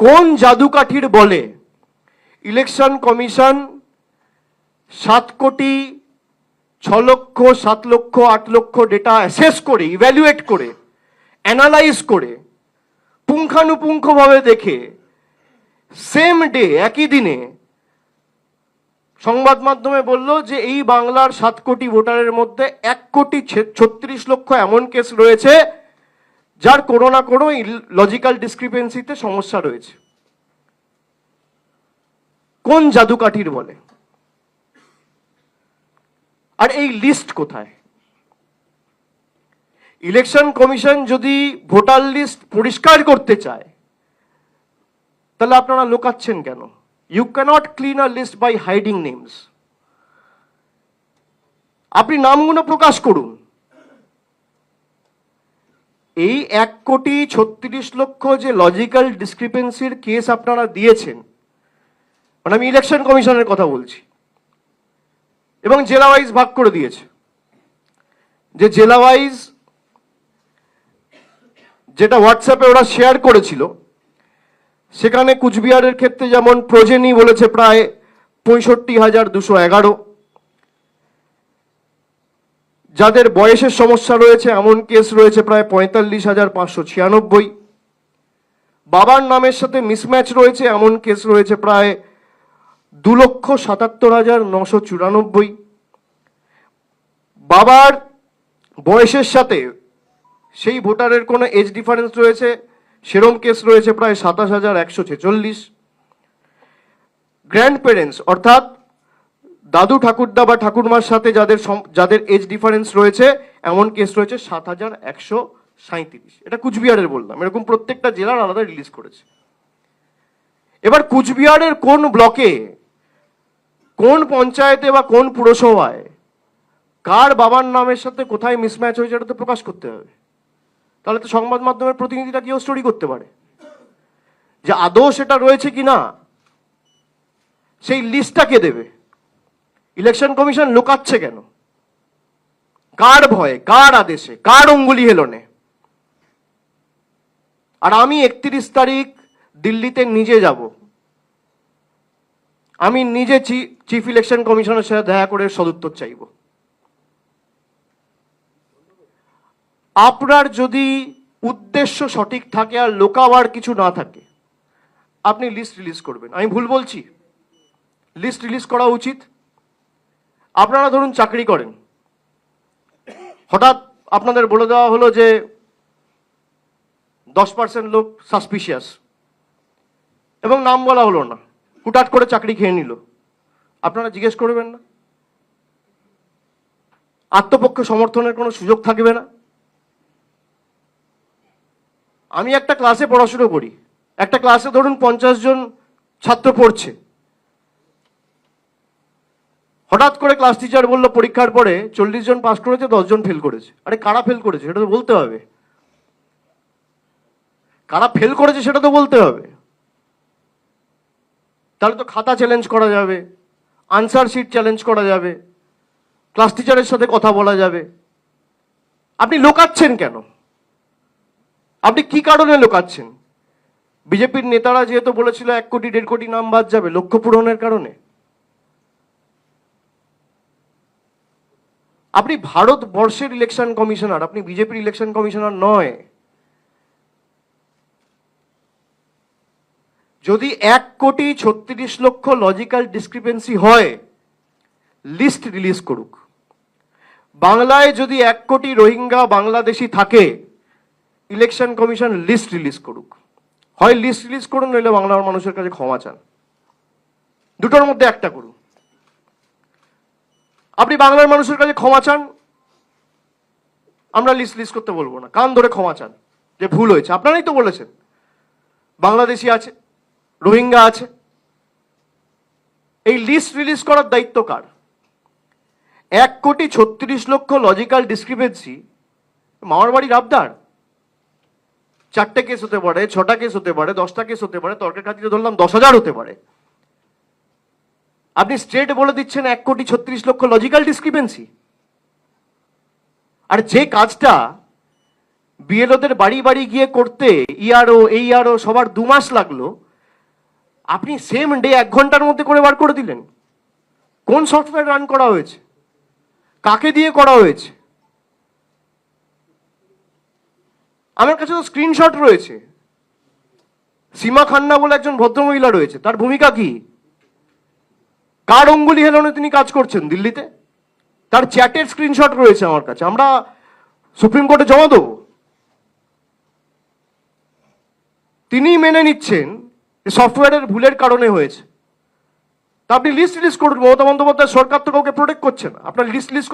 কোন জাদুকাঠির বলে? Election commission সাত কোটি ছ লক্ষ, সাত লক্ষ, আট লক্ষ ডেটা অ্যাসেস করে ইভ্যালুয়েট করে অ্যানালাইজ করে, পুঙ্খানুপুঙ্খভাবে দেখে সেম ডে একই দিনে সংবাদ মাধ্যমে বলল যে এই বাংলার সাত কোটি ভোটারের মধ্যে এক কোটি ছত্রিশ লক্ষ এমন কেস রয়েছে। যার কোনো না কোনো লজিক্যাল ডিসক্রিপেন্সিতে সমস্যা রয়েছে। কোন জাদুকাঠির বলে? আর এই লিস্ট কোথায়? ইলেকশন কমিশন যদি ভোটার লিস্ট পরিষ্কার করতে চায়, তাহলে আপনারা লোকাচ্ছেন কেন? You can't clean a list by hiding names আপনি নামগুলো প্রকাশ করুন। এই এক কোটি ছত্রিশ লক্ষ যে লজিক্যাল ডিসক্রিপেন্সির কেস আপনারা দিয়েছেন মানে আমি ইলেকশন কমিশনের কথা বলছি, এবং জেলা ওয়াইজ ভাগ করে দিয়েছে। যে জেলা ওয়াইজ যেটা হোয়াটসঅ্যাপে ওরা শেয়ার করেছিল, সেখানে কুচবিহারের ক্ষেত্রে যেমন প্রজেনি বলেছে প্রায় পঁয়ষট্টি হাজার দুশো এগারো যাদের বয়সের সমস্যা রয়েছে, এমন কেস রয়েছে প্রায় পঁয়তাল্লিশ হাজার পাঁচশো ছিয়ানব্বই। বাবার নামের সাথে মিসম্যাচ রয়েছে, এমন কেস রয়েছে প্রায় দু লক্ষ সাতাত্তর হাজার নশো চুরানব্বই। বাবার বয়সের সাথে সেই ভোটারের কোনো এজ ডিফারেন্স রয়েছে, সেরম কেস রয়েছে প্রায় সাতাশ হাজার একশো ছেচল্লিশ। গ্র্যান্ড প্যারেন্টস অর্থাৎ দাদু ঠাকুরদা বা ঠাকুরমার সাথে যাদের যাদের এজ ডিফারেন্স রয়েছে, এমন কেস রয়েছে সাত হাজার একশো সাঁইত্রিশ। এটা কুচবিহারের বললাম। এরকম প্রত্যেকটা জেলার আলাদা রিলিজ করেছে। এবার কুচবিহারের কোন ব্লকে কোন পঞ্চায়েতে বা কোন পুরসভায়, কার বাবার নামের সাথে কোথায় মিসম্যাচ হয়েছে এটা তো প্রকাশ করতে হবে। তাহলে তো সংবাদ মাধ্যমের প্রতিনিধিরা কেউ স্টোরি করতে পারে। যে আদৌ সেটা রয়েছে কি না সেই লিস্টটা কে দেবে? ইলেকশন কমিশন লুকাচ্ছে কেন? কার ভয়ে, কার আদেশে, কার অঙ্গুলি হেলনে? আর আমি একত্রিশ তারিখ দিল্লিতে নিজে যাব। আমি নিজে চিফ ইলেকশন কমিশনের সাথে দেখা করে সদুত্তর চাইব। আপনার যদি উদ্দেশ্য সঠিক থাকে আর লোকাবার কিছু না থাকে, আপনি লিস্ট রিলিজ করবেন। আমি ভুল বলছি? লিস্ট রিলিজ করা উচিত? আপনারা ধরুন চাকরি করেন। হঠাৎ আপনাদের বলে দেওয়া হলো যে দশ পার্সেন্ট লোক সাসপিশিয়াস এবং নাম বলা হলো না। হুটাট করে চাকরি খেয়ে নিল। আপনারা জিজ্ঞেস করবেন না। আত্মপক্ষ সমর্থনের কোনো সুযোগ থাকবে না। আমি একটা ক্লাসে পড়াশুনো করি। একটা ক্লাসে ধরুন পঞ্চাশ জন ছাত্র পড়ছে। হঠাৎ করে ক্লাস টিচার বলল, পরীক্ষার পরে চল্লিশ জন পাস করেছে জন ফেল করেছে। আরে, কারা ফেল করেছে, সেটা তো বলতে হবে। কারা ফেল করেছে, সেটা তো বলতে হবে। তাহলে তো খাতা চ্যালেঞ্জ করা যাবে আনসার শিট চ্যালেঞ্জ করা যাবে ক্লাস টিচারের সাথে কথা বলা যাবে। আপনি লোকাচ্ছেন কেন? আপনি কি কারণে লোকাচ্ছেন? বিজেপির নেতারা যেহেতু বলেছিল, এক কোটি, দেড় কোটি নাম বাদ যাবে, লক্ষ্য পূরণের কারণে। আপনি ভারতবর্ষের ইলেকশন কমিশনার আপনি বিজেপির ইলেকশন কমিশনার নয়। যদি এক কোটি ছত্রিশ লক্ষ লজিক্যাল ডিসক্রিপেন্সি হয় লিস্ট রিলিজ করুক। বাংলায় যদি এক কোটি রোহিঙ্গা বাংলাদেশি থাকে ইলেকশন কমিশন লিস্ট রিলিজ করুক। হয় লিস্ট রিলিজ করুন, নইলে বাংলার মানুষের কাছে ক্ষমা চান। দুটোর মধ্যে একটা করুন। আপনি বাংলার মানুষের কাছে ক্ষমা চান? আমরা লিস্ট লিস্ট করতে বলব না। কান ধরে ক্ষমা চান, যে ভুল হয়েছে। আপনারাই তো বলেছেন। বাংলাদেশি আছে, রোহিঙ্গা আছে। এই লিস্ট রিলিজ করার দায়িত্ব কার? এক কোটি ছত্রিশ লক্ষ লজিক্যাল ডিসক্রিপেন্সি মামার বাড়ির আবদার? চারটে কেস হতে পারে, ছটা কেস হতে পারে, দশটা কেস হতে পারে, তর্কের খাতিরে ধরলাম দশ হাজার হতে পারে। আপনি স্ট্রেট বলে দিচ্ছেন এক কোটি ছত্রিশ লক্ষ লজিক্যাল ডিসক্রিপেন্সি আর যে কাজটা বিএলওদের বাড়ি বাড়ি গিয়ে করতে ইআরও এই আরও সবার দু মাস লাগল, আপনি সেম ডে এক ঘণ্টার মধ্যে করে বার করে দিলেন। কোন সফটওয়্যার রান করা হয়েছে? কাকে দিয়ে করা হয়েছে? আমার কাছে তো স্ক্রিনশট রয়েছে। সীমা খান্না বলে একজন ভদ্রমহিলা রয়েছে, তার ভূমিকা কি? কার অঙ্গুলি হেলনে তিনি কাজ করছেন দিল্লিতে? তার চ্যাটের স্ক্রিনশট রয়েছে আমার কাছে। আমরা সুপ্রিম কোর্টে জমা দেব। তিনি মেনে নিচ্ছেন যে সফটওয়্যারের ভুলের কারণে হয়েছে। তা আপনি লিস্ট লিস্ট করুন, মমতা বন্দ্যোপাধ্যায় সরকার তো কাউকে প্রোটেক্ট করছেন আপনার লিস্ট লিস্ট